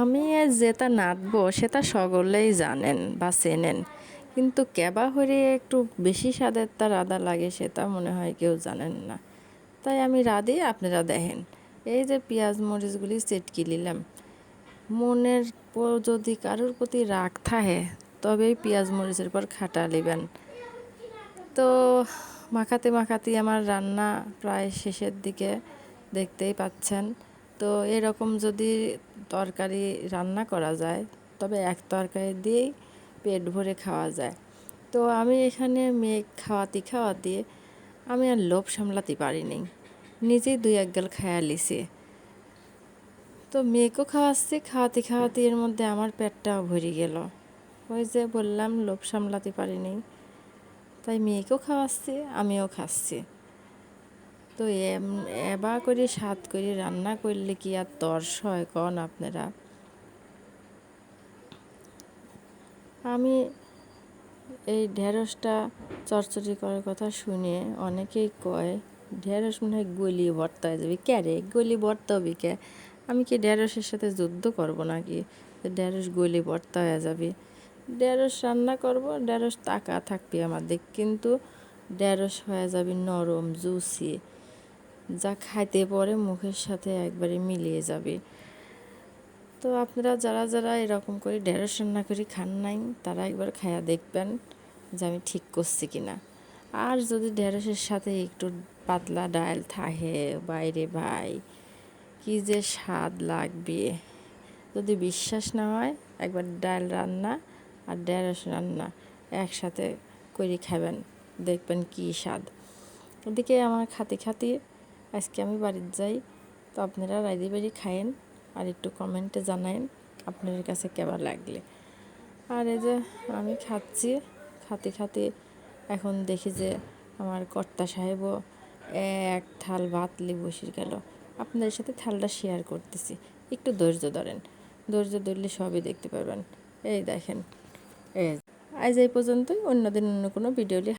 আমি যেটা নাচবো সেটা সকলেই জানেন বা চেনেন। কিন্তু কেবা হরে একটু বেশি স্বাদের তার আদা লাগে সেটা মনে হয় কেউ জানেন না। তাই আমি রাধি, আপনারা দেখেন। এই যে পেঁয়াজ মরিচগুলি চেটকি নিলাম। মনের পর যদি কারোর প্রতি রাগ থাকে, তবে পেঁয়াজ মরিচের পর খাটা নেবেন। তো মাখাতে মাখাতে আমার রান্না প্রায় শেষের দিকে দেখতেই পাচ্ছেন। তো এরকম যদি তরকারি রান্না করা যায়, তবে এক তরকারি দিয়েই পেট ভরে খাওয়া যায়। তো আমি এখানে মেয়ে খাওয়াতে খাওয়াতে আমি আর লোভ সামলাতে পারিনি। নিজেই দুই এক গাল খায়া লিছি। তো মেয়েকেও খাওয়াচ্ছি, খাওয়াতে খাওয়াতে এর মধ্যে আমার পেটটাও ভরে গেল। ওই যে বললাম, লোভ সামলাতে পারিনি। তাই মেয়েকেও খাওয়াচ্ছি, আমিও খাচ্ছি। তো এবার করে স্বাদ করে রান্না করলে কি আর তর্স হয় কন আপনারা? আমি এই ঢেঁড়সটা চরচরি করার কথা শুনে অনেকেই কয়, ঢেঁড়স মনে হয় গলি ভর্তা হয়ে যাবে। ক্যারে গলি ভর্তা হবে কে? আমি কি ঢেঁড়সের সাথে যুদ্ধ করব নাকি? ঢেঁড়স গলি ভর্তা হয়ে যাবে। ঢেঁড়স রান্না করব, ঢেঁড়স টাকা থাকবে আমাদের, কিন্তু ঢেঁড়স হয়ে যাবে নরম, জুসি। যা খাইতে পরে মুখের সাথে একবারে মিলিয়ে যাবে। তো আপনারা যারা যারা এরকম করে ঢেঁড়স রান্না করে খান নাই, তারা একবার খায়া দেখবেন যে আমি ঠিক করছি কি না আর যদি ঢেঁড়সের সাথে একটু পাতলা ডাল থাকে, বাইরে ভাই, কি যে স্বাদ লাগবে। যদি বিশ্বাস না হয়, একবার ডাল রান্না আর ঢেঁড়স রান্না একসাথে করে খাবেন, দেখবেন কি স্বাদ। ওদিকে আমার খাতে খাতে আজকে আমি বাড়ির যাই, তো আপনারা রাইদি বাড়ি খায়েন আর একটু কমেন্টে জানায়েন আপনাদের কাছে কেমন লাগলে। আর এই যে আমি খাচ্ছি, খাতে খাতে এখন দেখি যে আমার কর্তা সাহেবও এক থাল ভাত লি বসে গেল। আপনাদের সাথে থালটা শেয়ার করতেছি, একটু ধৈর্য ধরেন, ধৈর্য ধরলে সবই দেখতে পাবেন এই দেখেন, এই আজ এই পর্যন্তই, অন্যদিন অন্য কোনো ভিডিও